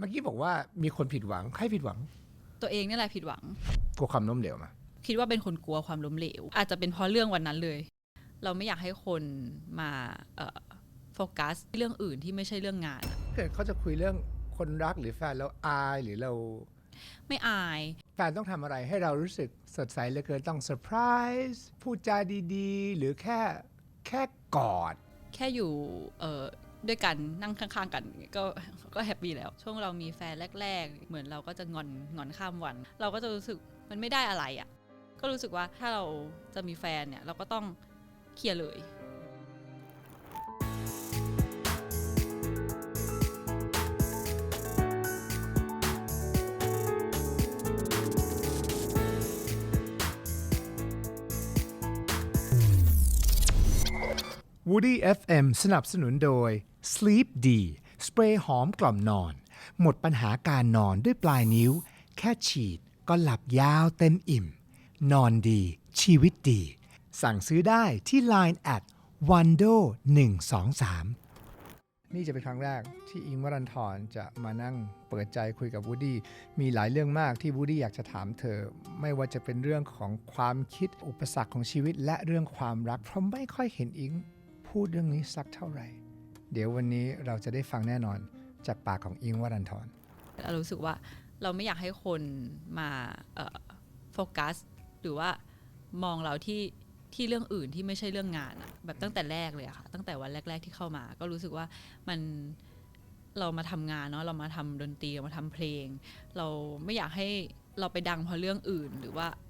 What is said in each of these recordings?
เมื่อกี้บอกว่ามีคนผิดหวังใครผิดหวังตัวเองนี่แหละผิดหวัง กลัวความล้มเหลวมาคิดว่าเป็นคนกลัวความล้มเหลว อาจจะเป็นเพราะเรื่องวันนั้นเลย เราไม่อยากให้คนมาเอ่อโฟกัสเรื่องอื่นที่ไม่ใช่เรื่องงานอะเกิดเขาจะคุยเรื่องคนรักหรือแฟนแล้วอายหรือเรา ไม่อายแฟนต้องทำอะไรให้เรารู้สึกสดใสเหลือเกินต้องเซอร์ไพรส์พูดจาดีๆ หรือแค่แค่กอด แค่อยู่เอ่อ ด้วยกันนั่งข้างๆ กันก็ก็แฮปปี้แล้ว ช่วงเรามีแฟนแรก ๆ เหมือนเราก็จะงอนงอนข้ามวัน เราก็จะรู้สึกมันไม่ได้อะไรอะ่ะ ก็รู้สึกว่าถ้าเราจะมีแฟนเนี่ยเราก็ต้องเคลียร์เลย Woody FM สนับสนุนโดย Sleep D สเปรย์หอมกล่อมนอน หมดปัญหาการนอนด้วยปลายนิ้ว แค่ฉีดก็หลับยาวเต็มอิ่ม นอนดี ชีวิตดี สั่งซื้อได้ที่ Line at wando 123 นี่จะเป็นครั้งแรกที่อิงวรันทรจะมานั่งเปิดใจคุยกับวูดี้มีหลายเรื่องมากที่วูดี้อยากจะถามเธอ ไม่ว่าจะเป็นเรื่องของความคิดอุปสรรคของชีวิตและเรื่องความรักเพราะไม่ค่อยเห็นอิง พูดเรื่องนี้สักเท่าไหร่ เดี๋ยววันนี้เราจะได้ฟังแน่นอนจากปากของอิงวรันทรเรารู้สึกว่าเราไม่อยากให้คนมาโฟกัส หรือว่ามองเราที่ที่เรื่องอื่นที่ไม่ใช่เรื่องงานอะแบบตั้งแต่แรกเลยอะค่ะ ตั้งแต่วันแรก ๆที่เข้ามา ก็รู้สึกว่ามันเรามาทำงานเนาะเรามาทำดนตรีเรามาทำเพลง เราไม่อยากให้เราไปดังเพราะเรื่องอื่น หรือว่า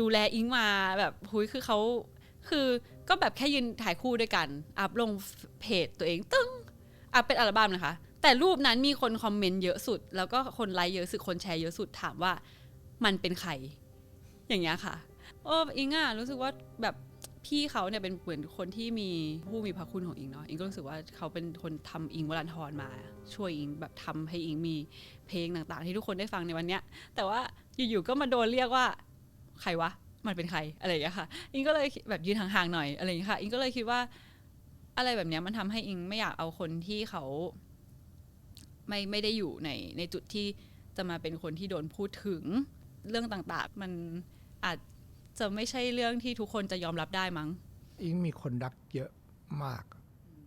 ดูแลอิงมาแบบหุยคือเขาคือก็แบบแค่ยืนถ่ายคู่ด้วยกัน อัพลงเพจตัวเองตึ้งอัพเป็นอัลบั้มนะคะ แต่รูปนั้นมีคนคอมเมนต์เยอะสุด แล้วก็คนไลค์เยอะสุดคนแชร์เยอะสุดถามว่ามันเป็นใคร อย่างเงี้ยค่ะโอ้อิงอะรู้สึกว่าแบบพี่เขาเนี่ยเป็นเหมือนคนที่มีผู้มีพระคุณของอิงเนาะอิงก็รู้สึกว่าเขาเป็นคนทำอิงวรันทรมา ช่วยอิงแบบทำให้อิงมีเพลงต่างๆ ที่ทุกคนได้ฟังในวันเนี้ยแต่ว่าอยู่ๆก็มาโดนเรียกว่า ใครวะมันเป็นใครอะไรอย่างนี้ค่ะ อิงก็เลยแบบยืนห่างๆหน่อยอะไรอย่างนี้ค่ะ อิงก็เลยคิดว่า อะไรแบบนี้มันทำให้อิงไม่อยากเอาคนที่เขา ไม่ไม่ได้อยู่ในในจุดที่จะมาเป็นคนที่โดนพูดถึงเรื่องต่างๆ มันอาจจะไม่ใช่เรื่องที่ทุกคนจะยอมรับได้มั้ง อิงมีคนรักเยอะมาก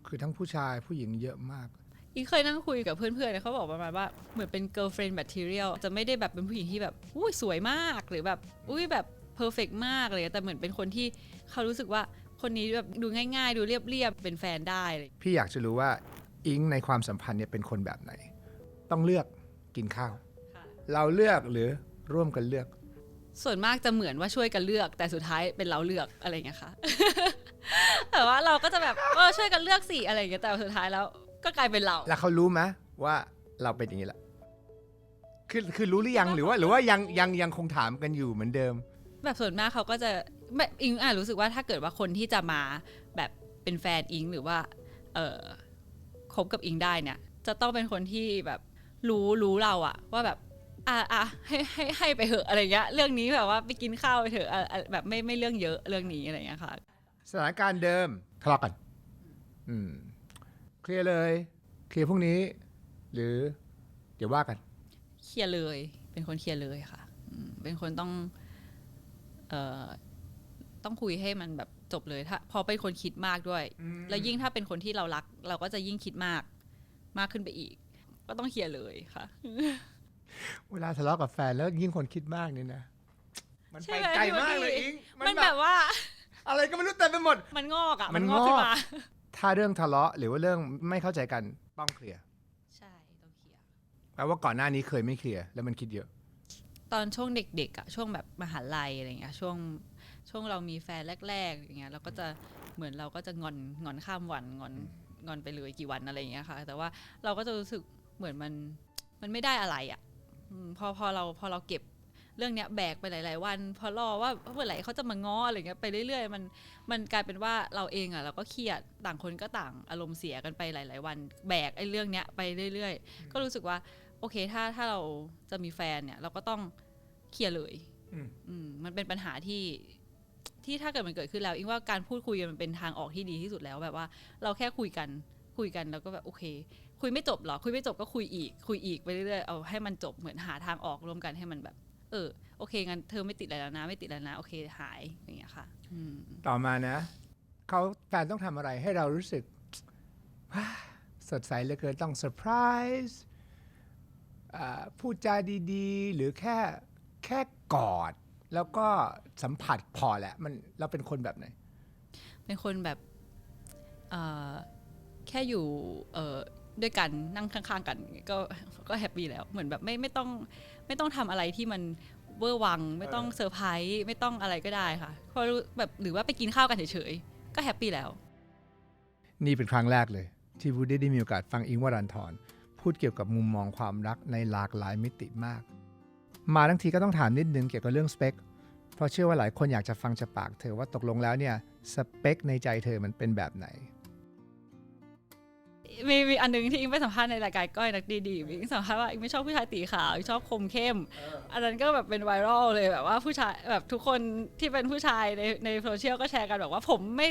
คือทั้งผู้ชายผู้หญิงเยอะมาก อีกเคยนั่งคุยกับเพื่อนๆเนี่ยเขาบอกประมาณว่าเหมือนเป็น girlfriend material จะไม่ได้แบบเป็นผู้หญิงที่แบบอุ้ยสวยมากหรือแบบอุ้ยแบบ perfect มากเลยแต่เหมือนเป็นคนที่เขารู้สึกว่าคนนี้แบบดูง่าย ๆ ดูเรียบๆเป็นแฟนได้อะไรอย่างเลยพี่อยากจะรู้ว่าอิงในความสัมพันธ์เนี่ยเป็นคนแบบไหน ต้องเลือกกินข้าวค่ะเราเลือกหรือร่วมกันเลือก ส่วนมากจะเหมือนว่าช่วยกันเลือก แต่สุดท้ายเป็นเราเลือกอะไรอย่างเงี้ยค่ะแต่ว่าเราก็จะแบบเออช่วยกันเลือกสิอะไรอย่างเงี้ยแต่สุดท้ายแล้ว ก็กลายเป็นเรา แล้วเขารู้ไหมว่าเราเป็นอย่างนี้แหละคือคือรู้หรือยังหรือว่า หรือว่ายังยังยังคงถามกันอยู่เหมือนเดิม แบบส่วนมากเขาก็จะแบบอิงอะรู้สึกว่าถ้าเกิดว่าคนที่จะมาแบบเป็นแฟนอิงหรือว่า เออคบกับอิงได้เนี่ย จะต้องเป็นคนที่แบบรู้รู้เราอะว่าแบบอะอะให้ให้ให้ไปเถอะอะไรเงี้ยเรื่องนี้แบบว่าไปกินข้าวไปเถอะอะอะแบบไม่ไม่เรื่องเยอะเรื่องนี้อะไรเงี้ยค่ะ สถานการณ์เดิมทะเลาะกัน อืม เคลียร์เลย เคลียร์พรุ่งนี้ หรือ เดี๋ยวว่ากัน เคลียร์เลย เป็นคนเคลียร์เลยค่ะอืมเป็นคนต้อง เอ่อ ต้องคุยให้มันแบบจบเลยถ้าเพอเป็นคนคิดมากด้วย แล้วยิ่งถ้าเป็นคนที่เรารัก เราก็จะยิ่งคิดมากมากขึ้นไปอีก ก็ต้องเคลียร์เลยค่ะ เวลาทะเลาะกับแฟนแล้วยิ่งคนคิดมากนี่นะ มันใช่ไปไหมไกลพี่มากวดีเลยอิง มันแบบว่า อะไรก็ไม่รู้เต็มไปหมด มันงอกอะมันงอก ขึ้งนอกมา ถ้าเรื่องทะเลาะหรือว่าเรื่องไม่เข้าใจกันต้องเคลียร์ใช่ต้องเคลียร์แปลว่าก่อนหน้านี้เคยไม่เคลียร์แล้วมันคิดเยอะ ตอนช่วงเด็กๆอะช่วงแบบมหาลัยอะไรเงี้ยช่วงช่วงเรามีแฟนแรก ๆ อย่างเงี้ยเราก็จะเหมือนเราก็จะงอนงอนข้ามวันงอนงอนไปเลยกี่วันอะไรอย่างเงี้ยค่ะ แต่ว่าเราก็จะรู้สึกเหมือนมันมันไม่ได้อะไรอะอืมพอพอเราพอเราเก็บ เรื่องเนี้ยแบกไปหลาย ๆ วันพอรอว่าเมื่อไหร่เขาจะมาง้ออะไรเงี้ยไปเรื่อย ๆ มันมันกลายเป็นว่าเราเองอะเราก็เครียดต่างคนก็ต่างอารมณ์เสียกันไปหลาย ๆ วันแบกไอ้เรื่องเนี้ยไปเรื่อย ๆ ก็รู้สึกว่าโอเคถ้าถ้าเราจะมีแฟนเนี่ยเราก็ต้องเคลียร์เลยอืมอืมมันเป็นปัญหาที่ที่ถ้าเกิดมันเกิดขึ้นแล้วอิงว่าการพูดคุยกันมันเป็นทางออกที่ดีที่สุดแล้วแบบว่า เราแค่คุยกันคุยกันแล้วก็แบบโอเค คุยไม่จบหรอคุยไม่จบก็คุยอีก คุยอีกไปเรื่อยๆเอาให้มันจบเหมือนหาทางออกร่วมกันให้มันแบบ เออโอเคงั้นเธอไม่ติดอะไรแล้วนะ ไม่ติดแล้วนะ โอเคหายอย่างเงี้ยค่ะอืมต่อมานะเขาแฟนต้องทำอะไรให้เรารู้สึกว้าสดใสเหลือเกินต้องเซอร์ไพรส์อ่าพูดจาดีๆ หรือแค่แค่กอด แล้วก็สัมผัสพอแหละมันเราเป็นคนแบบไหน เป็นคนแบบเอ่อแค่อยู่เอ่อ ด้วยกันนั่งข้างๆกัน ก็ก็แฮปปี้แล้วเหมือนแบบไม่ไม่ต้องไม่ต้องทำอะไรที่มันเวอร์วัง ไม่ต้องเซอร์ไพรส์ไม่ต้องอะไรก็ได้ค่ะเพราะรู้แบบหรือว่าไปกินข้าวกันเฉยๆก็แฮปปี้แล้ว นี่เป็นครั้งแรกเลย ที่วูดดี้ได้มีโอกาสฟังอิงค์วรันทรพูดเกี่ยวกับมุมมองความรักในหลากหลายมิติมาก มาทั้งทีก็ต้องถามนิดนึงเกี่ยวกับเรื่องสเปคเพราะเชื่อว่าหลายคนอยากจะฟังจากปากเธอว่าตกลงแล้วเนี่ยสเปคในใจเธอมันเป็นแบบไหน มีมีอันหนึงที่อิงไปสัมภาษณ์ในรายการก้อยนักดีดีอิงสัมภาษณ์ว่าอิงไม่ชอบผู้ชายตีขาวอิงชอบคมเข้ม อันนั้นก็แบบเป็นไวรัลเลยแบบว่าผู้ชายแบบทุกคนที่เป็นผู้ชายในในโซเชียลก็แชร์กันแบบว่าผมไม่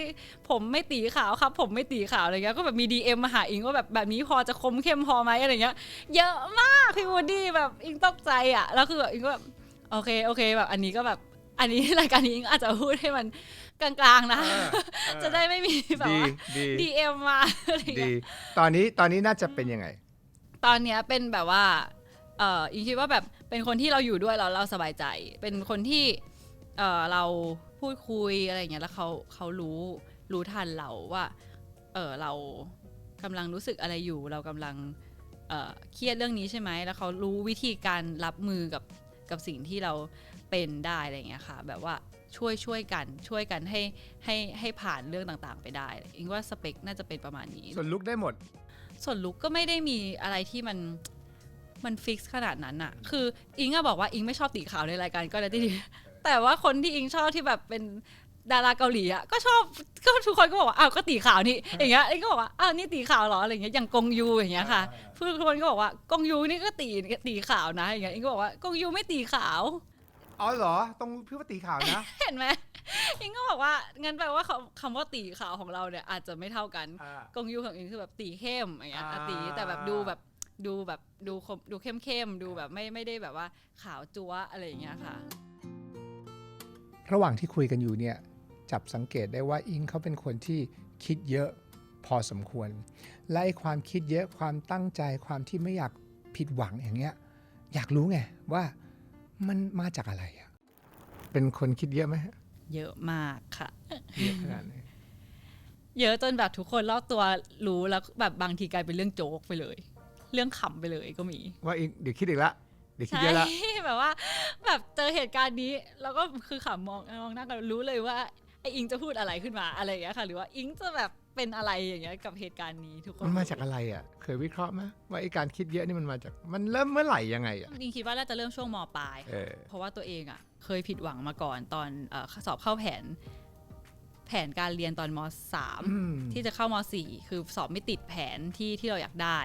ผมไม่ตีขาวครับ ผมไม่ตีขาวอะไรเงี้ยก็แบบมี DM มาหาอิงว่าแบบแบบนี้พอจะคมเข้มพอไหมอะไรเงี้ย เยอะมากพี่วูดดี้แบบอิงตกใจอะแล้วคือแบบอิงก็แบบโอเคโอเค แบบอันนี้ก็แบบ อันนี้รายการนี้อิงอาจจะพูดให้มันกลางๆนะ จะได้ไม่มีแบบดีว่าดี DM มาอะไรเงี้ยดีตอนนี้ตอนนี้น่าจะเป็นยังไง ตอนเนี้ยเป็นแบบว่าเอออิงคิดว่าแบบเป็นคนที่เราอยู่ด้วยแล้วเราสบายใจ เป็นคนที่เออเราพูดคุยอะไรอย่างเงี้ยแล้วเขาเขารู้รู้ทันเราว่าเออเรากำลังรู้สึกอะไรอยู่ เรากำลังเออเครียดเรื่องนี้ใช่ไหมแล้วเขารู้วิธีการรับมือกับกับสิ่งที่เรา เป็นได้อะไรอย่างเงี้ยค่ะ แบบว่าช่วยช่วยกันช่วยกันให้ให้ให้ผ่านเรื่องต่างๆ ไปได้อิงว่าสเปคน่าจะเป็นประมาณนี้ ส่วนลุกได้หมด ส่วนลุกก็ไม่ได้มีอะไรที่มันมันฟิกขนาดนั้นอะคืออิงอะบอกว่าอิงไม่ชอบตีขาวในรายการก็ได้ที่ดีแต่ว่าคนที่อิงชอบที่แบบเป็นดาราเกาหลีอะก็ชอบก็ทุกคนก็บอกว่าอ้าวก็ตีขาวนี่อย่างเงี้ยอิงก็บอกว่าอ้าวนี่ตีขาวเหรออะไรเงี้ยอย่างกงยูอย่างเงี้ยค่ะทุกคนก็บอกว่ากงยูนี่ก็ตีตีขาวนะอย่างเงี้ยอิงก็บอกว่ากงยูไม่ตีขาว อ๋อเหรอ ตรงพี่ว่าตีขาวนะ เห็นไหมอิงก็บอกว่างั้นแปลว่าคำคำว่าตีขาวของเราเนี่ยอาจจะไม่เท่ากัน อ่า กงยูของอิงคือแบบตีเข้มอย่างเงี้ยอ่า อะตีแต่แบบดูแบบดูแบบดูคมดูเข้มเข้มๆดูแบบไม่ไม่ได้แบบว่าขาวจั๊วอะไรอย่างเงี้ยค่ะ ระหว่างที่คุยกันอยู่เนี่ยจับสังเกตได้ว่าอิงเขาเป็นคนที่คิดเยอะพอสมควร และไอ้ความคิดเยอะความตั้งใจความที่ไม่อยากผิดหวังอย่างเงี้ยอยากรู้ไงว่า มันมาจากอะไรอะเป็นคนคิดเยอะไหมฮะเยอะมากค่ะ เยอะขนาดไหนเยอะจนแบบทุกคนรอบตัวรู้แล้วแบบบางทีกลายเป็นเรื่องโจ๊กไปเลย เรื่องขำไปเลยก็มี ว่าอิงเดี๋ยวคิดอีกละเดี๋ยวคิดใช่เยอะละแบบว่า แบบเจอเหตุการณ์นี้แล้วก็คือขำมองมองหน้ากันรู้เลยว่าไออิงจะพูดอะไรขึ้นมาอะไรอย่างเงี้ยค่ะ หรือว่าอิงจะแบบ เป็นอะไรอย่างเงี้ยกับเหตุการณ์นี้ทุกคนมันมาจากอะไรอะ เคยวิเคราะห์ไหมว่าไอ้การคิดเยอะนี่มันมาจากมันเริ่มเมื่อไหร่ยังไงอะอิงคิดว่าน่าจะเริ่มช่วงมปลายเออเพราะว่าตัวเองอะ่ะ เคยผิดหวังมาก่อนตอนเออสอบเข้าแผน แผนการเรียนตอนมสามอืมที่จะเข้ามสี่คือสอบไม่ติดแผนที่ที่เราอยากได้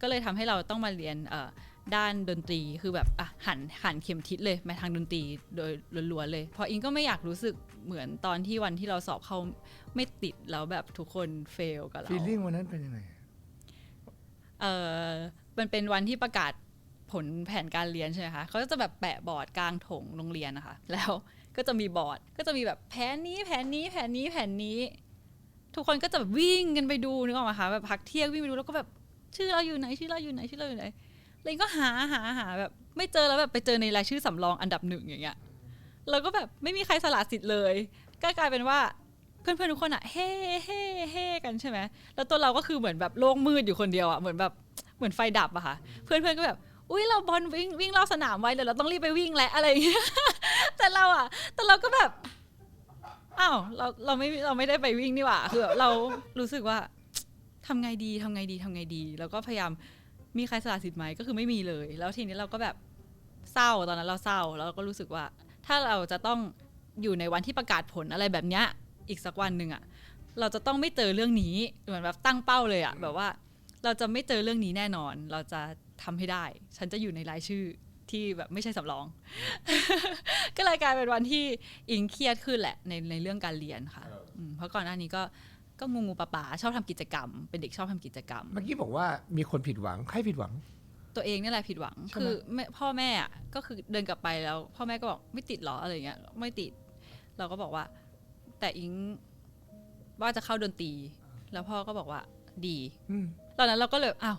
ก็เลยทำให้เราต้องมาเรียนเอ่อ ด้านดนตรีคือแบบอะหันหันเข็มทิศเลยมาทางดนตรีโดยล้วนๆเลยเพราะอิงก็ไม่อยากรู้สึกเหมือนตอนที่วันที่เราสอบเข้าไม่ติดแล้วแบบทุกคนเฟลกับเราฟีลลิ่งวันนั้นเป็นยังไงเออมันเป็นวันที่ประกาศผลแผนการเรียนใช่ไหมคะเขาจะแบบแปะบอร์ดกลางถงโรงเรียนนะคะ แล้วก็จะมีบอร์ด ก็จะมีแบบแผนนี้แผนนี้แผนนี้แผนนี้ ทุกคนก็จะแบบวิ่งกันไปดูนึกออกไหมคะแบบพักเที่ยงวิ่งไปดูแล้วก็แบบชื่อเราอยู่ไหนชื่อเราอยู่ไหนชื่อเราอยู่ไหน เลยก็หาหาหาแบบ ไม่เจอแล้วแบบไปเจอในรายชื่อสำรองอันดับหนึ่งอย่างเงี้ยแล้วก็แบบไม่มีใครสละสิทธิ์เลย ก็กลายเป็นว่าเพื่อนๆทุกคนอะเฮ่เฮ่เฮ่กันใช่ไหมแล้วตัวเราก็คือเหมือนแบบโล่งมืดอยู่คนเดียวอะเหมือนแบบเหมือนไฟดับอะค่ะ เพื่อนๆก็แบบอุ้ยเราบอลวิ่งวิ่งรอบสนามไว้เดี๋ยวเราต้องรีบไปวิ่งแล้วอะไรอย่างเงี้ยแต่เราอะแต่เราก็แบบอ้าวเราเราไม่เราไม่ได้ไปวิ่งนี่หว่าคือแบบเรารู้สึกว่าทำไงดีทำไงดีทำไงดี แล้วก็พยายาม มีใครสละสิทธิ์ไหมก็คือไม่มีเลย แล้วทีนี้เราก็แบบเศร้าตอนนั้นเราเศร้าแล้วเราก็รู้สึกว่า ถ้าเราจะต้องอยู่ในวันที่ประกาศผลอะไรแบบเนี้ยอีกสักวันหนึ่งอะเราจะต้องไม่เจอเรื่องนี้เหมือนแบบตั้งเป้าเลยอะแบบว่า เราจะไม่เจอเรื่องนี้แน่นอน เราจะทำให้ได้ ฉันจะอยู่ในรายชื่อที่แบบไม่ใช่สำรอง ก็เลยกลายเป็นวันที่อิงเครียดขึ้นแหละในในเรื่องการเรียนค่ะมเพราะก่อนหน้านี้ก็ ก็งูงูปลาปลาชอบทำกิจกรรม เป็นเด็กชอบทำกิจกรรม เมื่อกี้บอกว่ามีคนผิดหวังใครผิดหวัง ตัวเองนี่แหละผิดหวังใช่ไหมคือแม่พ่อแม่อะก็คือเดินกลับไปแล้ว พ่อแม่ก็บอกไม่ติดหรออะไรเงี้ย ไม่ติด เราก็บอกว่า แต่อิงว่าจะเข้าดนตรี แล้วพ่อก็บอกว่า ดีอืมตอนนั้นเราก็เลยอ้าว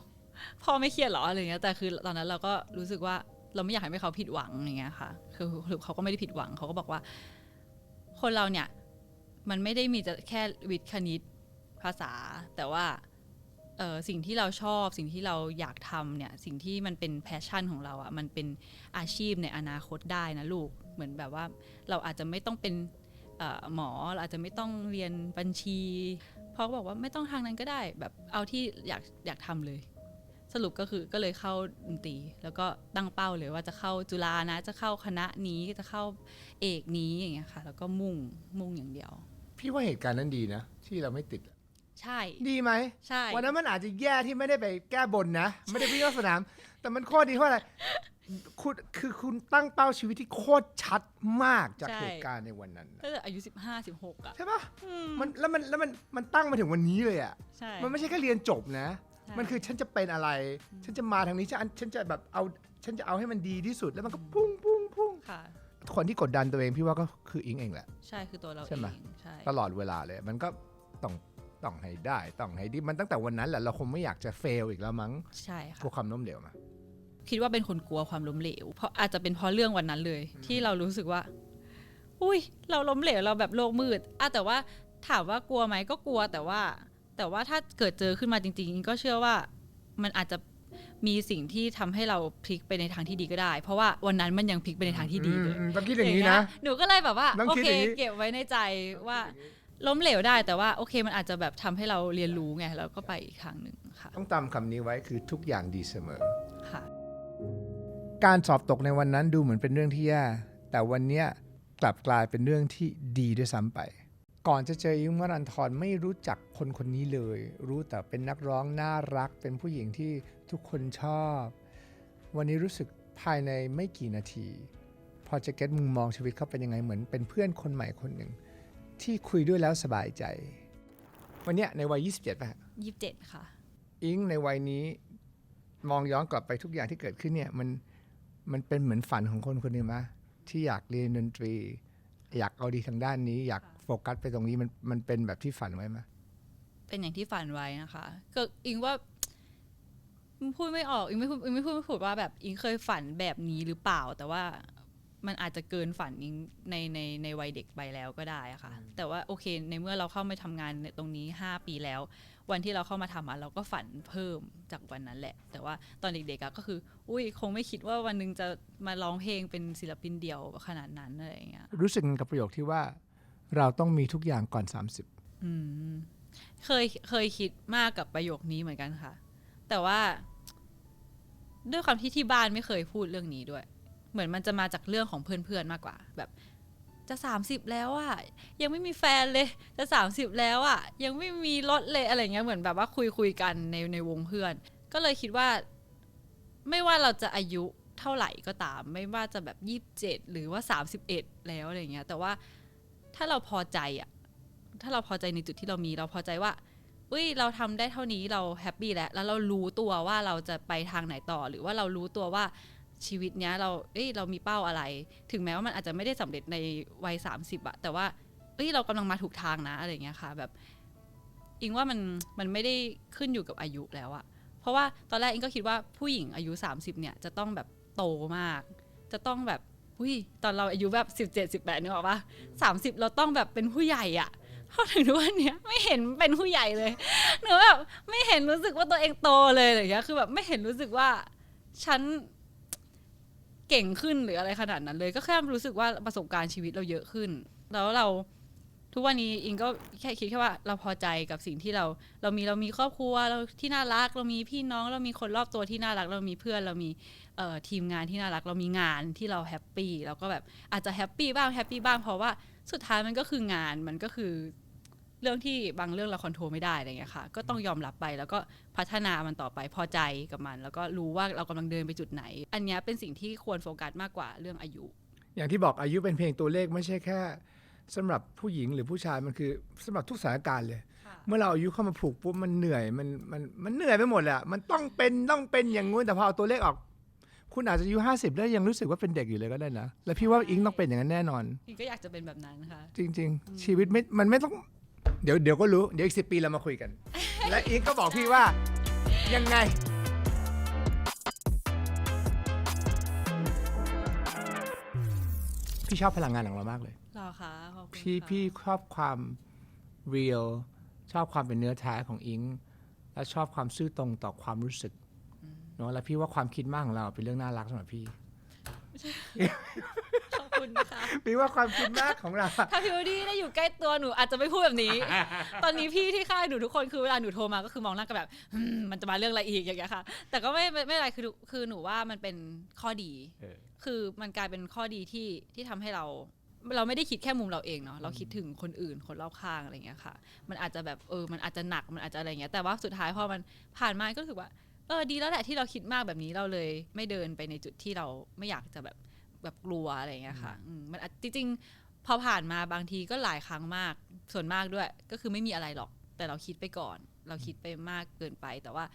พ่อไม่เครียดเหรออะไรเงี้ยแต่คือตอนนั้นเราก็รู้สึกว่าเราไม่อยากให้เขาผิดหวังอย่างเงี้ยค่ะ คือคือเขาก็ไม่ได้ผิดหวังเขาก็บอกว่า คนเราเนี่ย มันไม่ได้มีจะแค่วิทย์คณิต ภาษา แต่ว่าเออสิ่งที่เราชอบสิ่งที่เราอยากทำเนี่ยสิ่งที่มันเป็นแพชชั่นของเราอะ่ะมันเป็นอาชีพในอนาคตได้นะลูกเหมือนแบบว่าเราอาจจะไม่ต้องเป็นหมอเราอาจจะไม่ต้องเรียนบัญชีพ่อบอกว่าไม่ต้องทางนั้นก็ได้แบบเอาที่อยากอยากทำเลย สรุปก็คือก็เลยเข้าดนตรี แล้วก็ตั้งเป้าเลยว่าจะเข้าจุฬานะ จะเข้าคณะนี้จะเข้าเอกนี้อย่างเงี้ยค่ะ แล้วก็มุ่งมุ่งอย่างเดียว พี่ว่าเหตุการณ์นั้นดีนะ ที่เราไม่ติด ใช่ ดีไหมใช่ วันนั้นมันอาจจะแย่ที่ไม่ได้ไปแก้บนนะ ไม่ได้ไปยอดสนาม แต่มันโคตรดีเพราะอะไรคุณคือคุณตั้งเป้าชีวิตที่โคตรชัดมากจากเหตุการณ์ในวันนั้นนะตั้งแต่อายุ 15 16อะใช่ปะมันแล้วมันแล้วมันมันตั้งมาถึงวันนี้เลยอะ ใช่ มันไม่ใช่แค่เรียนจบนะ ใช่ มันคือฉันจะเป็นอะไร ฉันจะมาทางนี้ฉันฉันจะแบบเอาฉันจะเอาให้มันดีที่สุดแล้วมันก็พุ่งพุ่งพุ่งค่ะ คนที่กดดันตัวเองพี่ว่าก็คืออิงเองแหละ ใช่คือตัวเราใช่ไหมเองใช่ ตลอดเวลาเลย มันก็ต้อง ต้องให้ได้ ต้องให้ดีมันตั้งแต่วันนั้นแหละเราคงไม่อยากจะเฟลอีกแล้วมั้งใช่ค่ะ กลัวความล้มเหลวมา คิดว่าเป็นคนกลัวความล้มเหลว เพราะอาจจะเป็นเพราะเรื่องวันนั้นเลย ที่เรารู้สึกว่า อุ้ยเราล้มเหลวเราแบบโลกมืดอะแต่ว่าถามว่ากลัวไหมก็กลัวแต่ว่า แต่ว่าถ้าเกิดเจอขึ้นมาจริงๆก็เชื่อว่ามันอาจจะมีสิ่งที่ทำให้เราพลิกไปในทางที่ดีก็ได้ เพราะว่าวันนั้นมันยังพลิกไปในทางที่ดีเลยอืมต้องคิดอย่างนี้นะเงี้ยหนูก็เลยแบบว่าต้องโอคิดเคอย่างนี้เก็บไว้ในใจว่า ล้มเหลวได้แต่ว่าโอเคมันอาจจะแบบทำให้เราเรียนรู้ไงแล้วก็ไปอีกทางหนึ่งค่ะต้องจำคำนี้ไว้คือทุกอย่างดีเสมอค่ะการสอบตกในวันนั้นดูเหมือนเป็นเรื่องที่แย่แต่วันเนี้ยกลับกลายเป็นเรื่องที่ดีด้วยซ้ำไป ก่อนจะเจออิงค์วรันทรไม่รู้จักคนคนนี้เลย รู้แต่เป็นนักร้องน่ารัก เป็นผู้หญิงที่ทุกคนชอบ วันนี้รู้สึกภายในไม่กี่นาที พอจะเก็ตมุมมองชีวิตเขาเป็นยังไงเหมือนเป็นเพื่อนคนใหม่คนหนึ่ง ที่คุยด้วยแล้วสบายใจ วันเนี้ยในวัย 27ป่ะยี่สิบเจ็ดค่ะ อิงในวัยนี้มองย้อนกลับไปทุกอย่างที่เกิดขึ้นเนี่ยมันมันเป็นเหมือนฝันของคนคนหนึ่งไหมที่อยากเรียนดนตรี อยากเอาดีทางด้านนี้ อยากโฟกัสไปตรงนี้มันมันเป็นแบบที่ฝันไว้ไหมเป็นอย่างที่ฝันไว้นะคะก็อิงว่าพูดไม่ออกอิงไม่พูดอิงไม่พูดไม่พูดว่าแบบอิงเคยฝันแบบนี้หรือเปล่า แต่ว่า มันอาจจะเกินฝันอิงในในในวัยเด็กไปแล้วก็ได้อะค่ะ แต่ว่าโอเคในเมื่อเราเข้ามาทำงานในตรงนี้ 5 ปีแล้ว วันที่เราเข้ามาทำอะเราก็ฝันเพิ่มจากวันนั้นแหละ แต่ว่าตอนเด็กๆอะก็คือ อุ้ยคงไม่คิดว่าวันหนึงจะมาร้องเพลงเป็นศิลปินเดี่ยวขนาดนั้นอะไรอย่างเงี้ยรู้สึกกับประโยคที่ว่า เราต้องมีทุกอย่างก่อน 30 อืมเคยเคยคิดมากกับประโยคนี้เหมือนกันค่ะ แต่ว่า ด้วยความที่ที่บ้านไม่เคยพูดเรื่องนี้ด้วย เหมือนมันจะมาจากเรื่องของเพื่อนๆมากกว่า แบบจะสามสิบแล้วอะยังไม่มีแฟนเลย จะสามสิบแล้วอะยังไม่มีรถเลยอะไรเงี้ยเหมือนแบบว่าคุยคุยกันในในวงเพื่อน ก็เลยคิดว่า ไม่ว่าเราจะอายุเท่าไหร่ก็ตาม ไม่ว่าจะแบบยี่สิบเจ็ดหรือว่าสามสิบเอ็ดแล้วอะไรเงี้ย แต่ว่าถ้าเราพอใจอะถ้าเราพอใจในจุดที่เรามีเราพอใจว่าอุ้ยเราทำได้เท่านี้เราแฮปปี้แล้วแล้วเรารู้ตัวว่าเราจะไปทางไหนต่อ หรือว่าเรารู้ตัวว่า ชีวิตเนี้ยเราเอ้ยเรามีเป้าอะไร ถึงแม้ว่ามันอาจจะไม่ได้สำเร็จในวัย 30อะแต่ว่าเอ้ยเรากำลังมาถูกทางนะอะไรเงี้ยค่ะ แบบ อิงว่ามันมันไม่ได้ขึ้นอยู่กับอายุแล้วอะเพราะว่าตอนแรกอิงก็คิดว่าผู้หญิงอายุ 30เนี่ยจะต้องแบบโตมาก จะต้องแบบอุ้ยตอนเราอายุแบบ 17 18นึกออกปะ30 เราต้องแบบเป็นผู้ใหญ่อะพอถึงทุกวันเนี้ยไม่เห็นเป็นผู้ใหญ่เลยหนูแบบไม่เห็นรู้สึกว่าตัวเองโตเลยอะไรอย่างเงี้ยคือแบบไม่เห็นรู้สึกว่าฉัน เก่งขึ้นหรืออะไรขนาดนั้นเลย ก็แค่รู้สึกว่าประสบการณ์ชีวิตเราเยอะขึ้น แล้วเราทุกวันนี้อิงก็แค่คิดแค่ว่าเราพอใจกับสิ่งที่เราเรามีเรามีครอบครัวเราที่น่ารัก เรามีพี่น้องเรามีคนรอบตัวที่น่ารัก เรามีเพื่อนเรามีเอ่อทีมงานที่น่ารัก เรามีงานที่เราแฮปปี้เราก็แบบอาจจะแฮปปี้บ้างแฮปปี้บ้างเพราะว่าสุดท้ายมันก็คืองานมันก็คือ เรื่องที่บางเรื่องเราคอนโทรลไม่ได้อะไรเงี้ยค่ะ ก็ต้องยอมรับไปแล้วก็พัฒนามันต่อไปพอใจกับมัน แล้วก็รู้ว่าเรากำลังเดินไปจุดไหน อันเนี้ยเป็นสิ่งที่ควรโฟกัสมากกว่าเรื่องอายุ อย่างที่บอกอายุเป็นเพียงตัวเลขไม่ใช่แค่สำหรับผู้หญิงหรือผู้ชายมันคือสำหรับทุกสถานการณ์เลย เมื่อเราอายุเข้ามาผูกปุ๊บมันเหนื่อยมันมันมันเหนื่อยไปหมดแหละมันต้องเป็นต้องเป็นอย่างงู้นแต่พอเอาตัวเลขออกคุณอาจจะอายุห้าสิบแล้วยังรู้สึกว่าเป็นเด็กอยู่เลยก็ได้นะ แล้วพี่ว่าอิงต้องเป็นอย่างนั้นแน่นอนจริงก็อยากจะเป็นแบบนั้นค่ะ จริง ๆ ชีวิตไม่มันไม่ต้อง เดี๋ยวเดี๋ยวก็รู้เดี๋ยวอีกสิปีเรามาคุยกัน และอิงก็บอกพี่ว่ายังไงพี่ชอบพลังงานของเรามากเลยรอคะขอบคุณพี่ค่ะพี่ชอบความเรียลชอบความเป็นเนื้อแท้ของอิง และชอบความซื่อตรงต่อความรู้สึกเนาะแล้วพี่ว่าความคิดมากของเราเป็นเรื่องน่ารักสำหรับพี่ขอบ คุณนะคะพี่ว่าความคิดมากของเรา ถ้าพี่วดี้ได้อยู่ใกล้ตัวหนูอาจจะไม่พูดแบบนี้ ตอนนี้พี่ที่ค่ายหนูทุกคนคือเวลาหนูโทรมาก็คือมองหน้ากันแบบอืมมันจะมาเรื่องอะไรอีกอย่างเงี้ยค่ะ แต่ก็ไม่ไม่ไม่อะไรคือคือหนูว่ามันเป็นข้อดี เออ คือมันกลายเป็นข้อดีที่ที่ทำให้เรา เราไม่ได้คิดแค่มุมเราเองเนาะเราคิดถึงคนอื่นคนรอบข้างอะไรเงี้ยค่ะ มันอาจจะแบบเออมันอาจจะหนักมันอาจจะอะไรเงี้ยแต่ว่าสุดท้ายพอมันผ่านมาก็รู้สึกว่าเออดีแล้วแหละที่เราคิดมากแบบนี้เราเลย ไม่เดินไปในจุดที่เราไม่อยากจะแบบ แบบกลัวอะไรเงี้ยค่ะอืมมันอาจจริงๆพอผ่านมาบางทีก็หลายครั้งมากส่วนมากด้วย ก็คือไม่มีอะไรหรอก แต่เราคิดไปก่อน เราคิดไปมากเกินไป แต่ว่า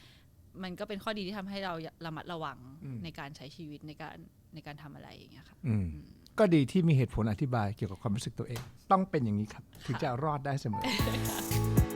มันก็เป็นข้อดีที่ทำให้เราระมัดระวังอืมในการใช้ชีวิตในการในการทำอะไรอย่างเงี้ยค่ะอืมก็ดีที่มีเหตุผลอธิบายเกี่ยวกับความรู้สึกตัวเอง ต้องเป็นอย่างนี้ครับ ถึงจะรอดได้เสมอ